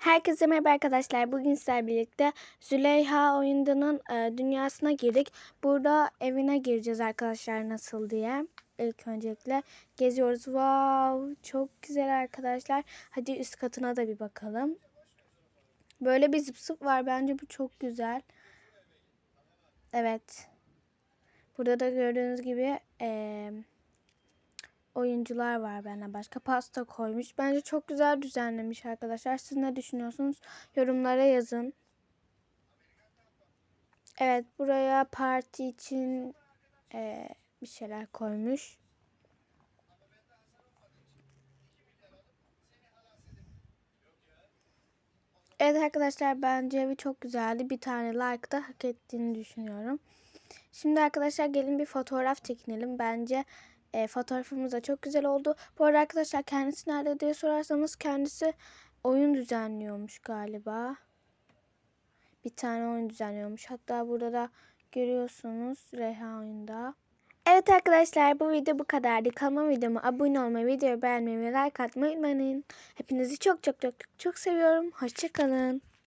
Herkese merhaba arkadaşlar. Bugün sizlerle birlikte Züleyha oyundanın e, dünyasına girdik. Burada evine gireceğiz arkadaşlar nasıl diye. İlk öncelikle geziyoruz. Wow, çok güzel arkadaşlar. Hadi üst katına da bir bakalım. Böyle bir zıp var. Bence bu çok güzel. Evet. Burada da gördüğünüz gibi eee oyuncular var benden başka. Pasta koymuş. Bence çok güzel düzenlemiş arkadaşlar. Siz ne düşünüyorsunuz? Yorumlara yazın. Evet buraya parti için eee, bir şeyler koymuş. Evet arkadaşlar bence evi çok güzeldi. Bir tane like da hak ettiğini düşünüyorum. Şimdi arkadaşlar gelin bir fotoğraf çekinelim. Bence e, fotoğrafımız da çok güzel oldu. Bu arada arkadaşlar kendisi nerede diye sorarsanız kendisi oyun düzenliyormuş galiba. Bir tane oyun düzenliyormuş. Hatta burada da görüyorsunuz Reha oyunda. Evet arkadaşlar bu video bu kadardı. Kanalıma videoma abone olmayı, videoyu beğenmeyi ve like atmayı unutmayın. Hepinizi çok çok çok çok seviyorum. Hoşçakalın.